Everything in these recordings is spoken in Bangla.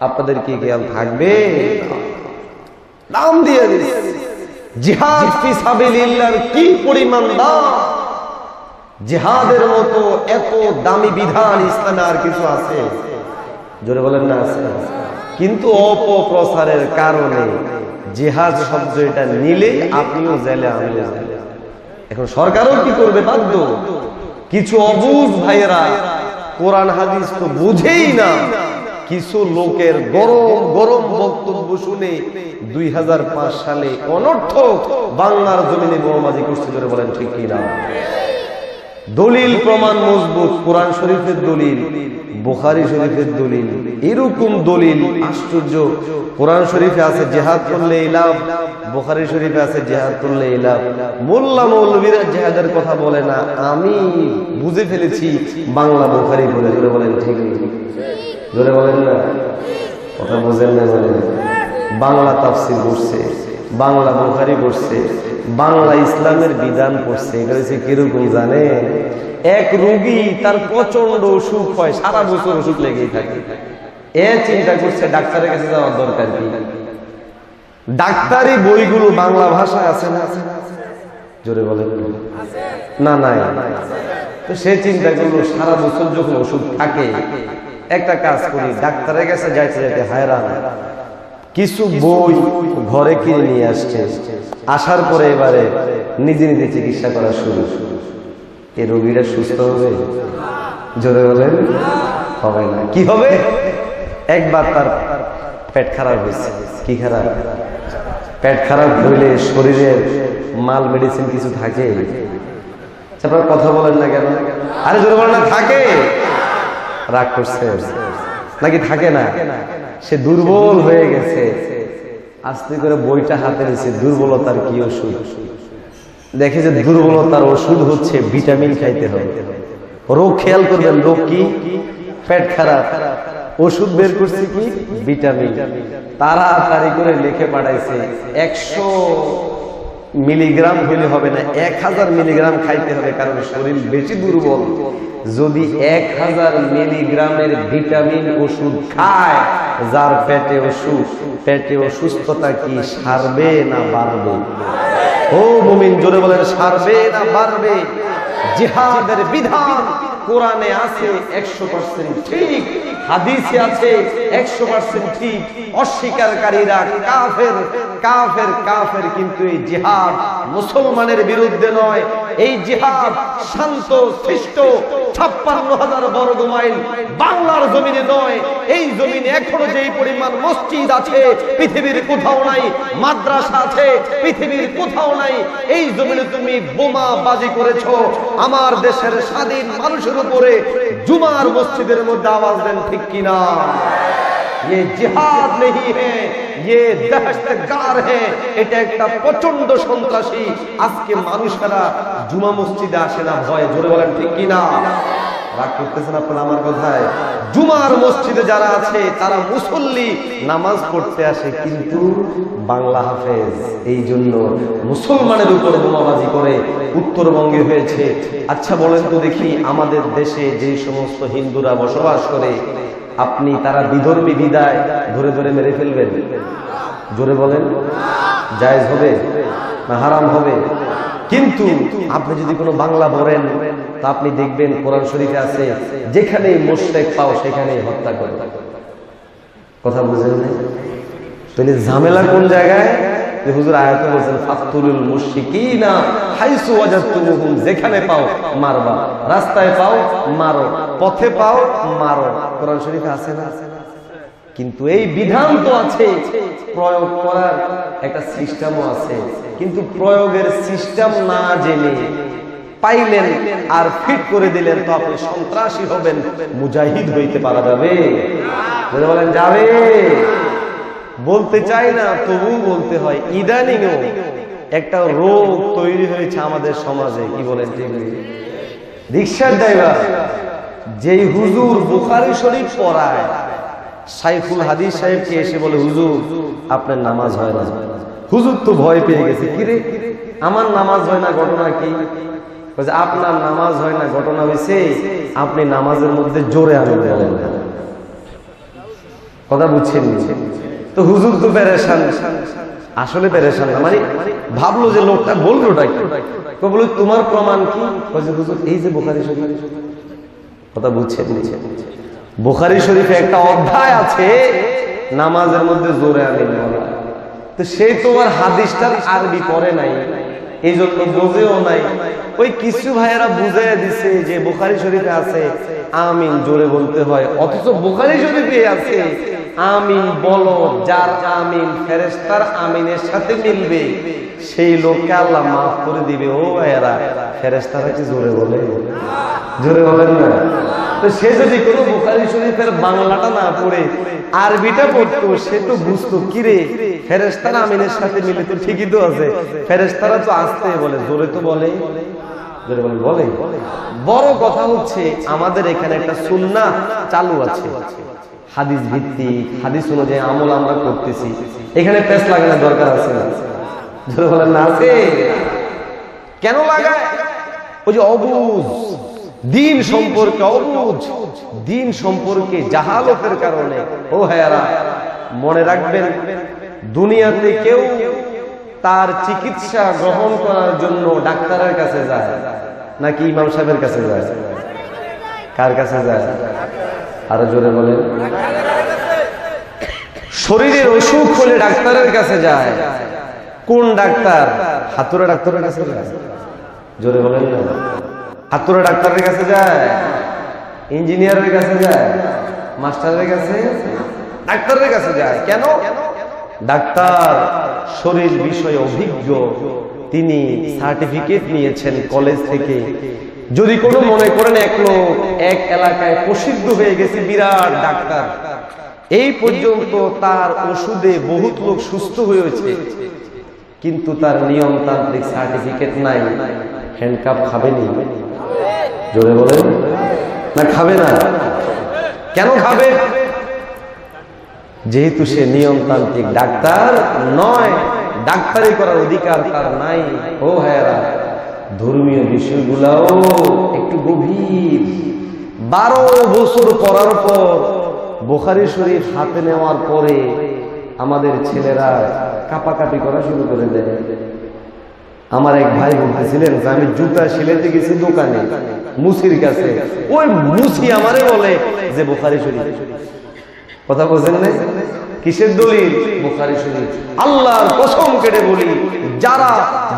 আপনাদের কি খেয়াল থাকবে? নাম দিয়ে দিচ্ছে জিহাদ ফি সাবিলিল্লাহর কি পরিমাণ দাম? জিহাদের মতো এত দামি বিধান ইসলামে আর কিছু আছে? জোরে বলেন না, আছে। কিন্তু অপপ্রচারের কারণে জিহাদ শব্দ এটা নিলে আপনিও জেলে আমিও জেলে। এখন সরকারও কি করবে বাধ্য? কিছু অবুজ ভাইয়েরা কোরআন হাদিস তো বুঝেই না। কিছু লোকের গরম গরম বক্তব্য শুনে দুই সালে অনর্থক বাংলার জমিনে বোমাবাজি করছে ধরে বলেন, ঠিক কি না? দলিল প্রমাণ মজবুত, কোরআন শরীফের দলিল, বুখারি শরীফের দলিল, এরকম দলিল, আশ্চর্য। কোরআন শরীফে আছে জেহাদ করলে লাভ, বুখারি শরীফে আছে জেহাদ করলে লাভ। মোল্লা মৌলবীরা জেহাদের কথা বলে না, আমি বুঝে ফেলেছি, বাংলা বুখারি বলে বলেন, ঠিক জোরে বলেন না। কথা বোঝেন না বলেন বাংলা তাফসির করছে বাংলা বুখারি করছে বাংলা ইসলামের বিধান পড়ছে। এটা হচ্ছে কীরকম জানে? এক রোগী তার প্রচণ্ড অসুখ হয়, সারা বছর অসুখ লেগেই থাকে। এ চিন্তা করছে, ডাক্তারের কাছে যাওয়ার দরকার কি? ডাক্তারি বইগুলো বাংলা ভাষায় আছে না? জোরে বলেন না। নাই। তো সে চিন্তা করল সারা বছর যখন ওষুধ থাকে একটা কাজ করি ডাক্তারের কাছে যাইতে যাইতে হায়রান। কিছু বই ঘরে কিনে নিয়ে আসছে। আসার পরে এবারে নিজে নিজে চিকিৎসা করা শুরু। এ রোগীরা সুস্থ হবে? জোরে বলেন হবে না। কি হবে? একবার তার পেট খারাপ হয়েছে। কি খারাপ? পেট খারাপ হইলে শরীরের মাল মেডিসিন কিছু থাকে? আপনারা কথা বলেন না কেন? আরে জোরে বলেন না থাকে। রাগ করছে। নাকি থাকে না? সে দুর্বল হয়ে গেছে। আস্তে করে বইটা হাতে নিছে দুর্বলতার কি ওষুধ? দেখে যে দুর্বলতার ওষুধ হচ্ছে ভিটামিন খাইতে হবে রোগ খেয়াল করবেন, রোগ কি? পেট খারাপ। ওষুধ বের করছে কি? ভিটামিন। তাড়াতাড়ি করে লিখে পাঠাইছে, একশো মিলিগ্রাম হইলে হবে না, এক হাজার মিলিগ্রাম খাইতে হবে, কারণ শরীর বেশি দুর্বল। যদি এক হাজার মিলিগ্রামের ভিটামিন ওষুধ খায়, যার পেটে ওষুধ পেটে অসুস্থতা কি সারবে না বাড়বে? ও মুমিন, জোরে বলেন, সারবে না বাড়বে? জিহাদের বিধান কোরআনে আছে একশো পার্সেন্ট ঠিক, হাদিসে আছে একশো পার্সেন্ট ঠিক। অস্বীকারীরা কাফের কাফের কাফের কিন্তু এই জিহাদ মুসলমানের বিরুদ্ধে নয় এই জিহাদ শান্ত, সৃষ্ট, ছাপ্পান্ন হাজার বর্গ মাইল। বাংলার জমিনে নয়, এই জমিনে এখনও যেই পরিমাণ মসজিদ আছে, পৃথিবীর কোথাও নাই, মাদ্রাসা আছে, পৃথিবীর কোথাও নাই, এই জমিনে তুমি বোমা বাজি করেছ। আমার দেশের স্বাধীন মানুষের উপরে জুমার মসজিদের মধ্যে আওয়াজ দেন ঠিক কিনা? ये जिहाद नहीं है ये দহশতগার है এটা একটা প্রচন্ড সন্ত্রাসী আজকে মানুষেরা জুমা মসজিদে আসে না ভয় জোরে বলেন ঠিক কিনা রাগ করতেছেন আপনারা আমার কথায় জুমার মসজিদে যারা আছে তারা মুসল্লি নামাজ পড়তে আসে কিন্তু বাংলা হাফেজ এই জন্য মুসলমানের উপর বোমাবাজি করে উত্তরবঙ্গে হয়েছে আচ্ছা বলেন তো দেখি আমাদের দেশে যে সমস্ত হিন্দুরা বসবাস করে আপনি তারা বিধর্মী বিদায় ধরে ধরে মেরে ফেলবেন। জোরে বলেন, জায়েজ হবে না হারাম হবে? কিন্তু আপনি যদি কোনো বাংলা বলেন, তা আপনি দেখবেন কোরআন শরীফে আছে, যেখানে মোশেক পাও সেখানে হত্যা করে। কথা বুঝেন তাহলে ঝামেলা কোন জায়গায়? যেখানে পাও মারবা। রাস্তায় পাও মারো। পথে পাও মারো। কোরআন আছে না? কিন্তু এই বিধান তো আছে। প্রয়োগ করার একটা সিস্টেমও আছে। কিন্তু প্রয়োগের সিস্টেম না জেনে পাইলেন আর ফিট করে দিলেন, তো আপনি সন্ত্রাসী হবেন, মুজাহিদ হইতে পারা যাবে। বলেন, যাবে। বলতে চাই না তবু বলতে হয়, ইদানিংও একটা রোগ তৈরি হয়েছে আমাদের সমাজে, কি বলেন রিক্সার ড্রাইভার, যেই হুজুর বুখারি শরীফ পড়ায়, সাইফুল হাদিস সাহেবকে এসে বলে, হুজুর, আপনার নামাজ হয় না। হুজুর তো ভয় পেয়ে গেছে কিরে আমার নামাজ হয় না, ঘটনা কি? আপনার নামাজ হয় না, ঘটনা হয়েছে, আপনি নামাজের মধ্যে জোরে আমি বলেন। কথা বুঝছেন? তো হুজুর তো পেরেশান আসলে পেরেশান না। মানে ভাবলো যে লোকটা বলব তো তোমার প্রমাণ কি? হুজুর, এই যে বোখারি শরীফ। কথা বুঝছেন বোখারি শরীফে একটা অধ্যায় আছে, নামাজের মধ্যে জোরে আমিন তো সেই তোমার হাদিসটার আরবি পরে নাই। এই জন্য বোঝেও নাই। ওই কিছু ভাইয়েরা বুঝাই দিছে যে বোখারি শরীফে আছে, আমিন জোরে বলতে হয়। অথচ বোখারি শরীফে আছে, আমিন বলো যার আমিন ফেরেস্তার আমিনের সাথে মিলবে, সেই লোককে আল্লাহ মাফ করে দিবে। ও ভাইয়েরা ফেরেস্তারা কি জোরে বলে? জোরে বলেন না। সে যদি কোনো বুখারি শরীফের বাংলাটা না পড়ে, আরবিটা পড়তো, সে তো বুঝতো, কিরে ফেরেস্তারা আমিনের সাথে মিলে তো ঠিকই তো আছে। ফেরেস্তারা তো আসতে বলে, জোরে তো বলে। বড় কথা হচ্ছে, আমাদের এখানে একটা সুন্না চালু আছে। হাদিস ভিত্তিক, হাদিস অনুযায়ী আমল আমরা করতেছি। এখানে পেস লাগানোর দরকার আছে না? কেন লাগায়? ওই যে অবুজ। দিন সম্পর্কে অবুজ, দিন সম্পর্কে জাহালতের কারণে। ও হ্যাঁ মনে রাখবেন, দুনিয়াতে কেউ তার চিকিৎসা গ্রহণ করার জন্য ডাক্তারের কাছে যায় নাকি ইমাম সাহেবের কাছে যায়? কার কাছে যায়? আরও জোরে বলেন। শরীরের অসুখ হলে ডাক্তারের কাছে যায়। কোন ডাক্তার? হাতুরা ডাক্তারের কাছে যায়। জোরে বলেন না। হাতুরা ডাক্তারের কাছে যায়? ইঞ্জিনিয়ারের কাছে যায়? মাস্টারের কাছে? ডাক্তারের কাছে যায়। কেন? ডাক্তার শরীর বিষয়ে অভিজ্ঞ। তিনি সার্টিফিকেট নিয়েছেন কলেজ থেকে। যদি কোনো মনে করেন এক লোক এক এলাকায় প্রসিদ্ধ হয়ে গেছে, বিরাট ডাক্তার। এই পর্যন্ত তার ওষুধে বহুত লোক সুস্থ হয়েছে। কিন্তু তার নিয়মতান্ত্রিক সার্টিফিকেট নাই। হ্যান্ডকাপ খাবেনি। জোরে বলেন। না, খাবে না। কেন খাবে? যেহেতু সে নিয়মতান্ত্রিক ডাক্তার নয়, ডাক্তারি করার অধিকার তার নাই। ও হ্যাঁ ধর্মীয় বিষয়গুলাও একটু গভীর। বারো বছর পড়ার পর বোখারি শরীফ হাতে নেওয়ার পরে আমাদের ছেলেরা কাপাকাপি করা শুরু করে দেয়। আমার এক ভাই বলতেছিলেন যে আমি জুতা সিলেতে গেছি দোকানে, মুসির কাছে। ওই মুসি আমারে বলে যে বোখারি শরীফ। কথা বলছেন না? কিসের দলিল? বোখারি শরীফ। আল্লাহর কসম কেটে বলি, যারা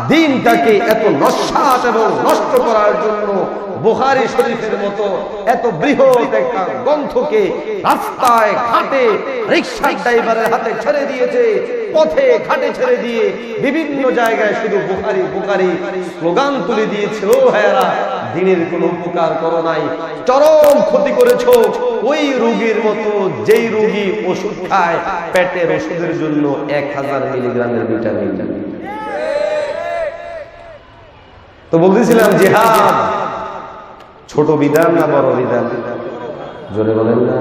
দিনটাকে এত নস্বাত এবং নষ্ট করার জন্য বোখারি শরীফের মতো এত বৃহৎ একটা গ্রন্থকে রাস্তায়, ঘাটে রিক্সা ড্রাইভারের হাতে ছেড়ে দিয়েছে, পথে, ঘাটে ছেড়ে দিয়ে বিভিন্ন জায়গায় শুধু বোখারি বোখারি স্লোগান তুলে দিয়েছে, ও হ্যারা দিনের কোনো উপকার করো নাই। চরম ক্ষতি করেছ। ওই রোগীর মতো যেই রোগী ওষুধ খায়, পেটের ওষুধের জন্য এক হাজার মিলিগ্রামের ভিটামিন। তো বলতেছিলাম জিহাদ ছোট বিধান না বড় বিধান জোরে বলেন না।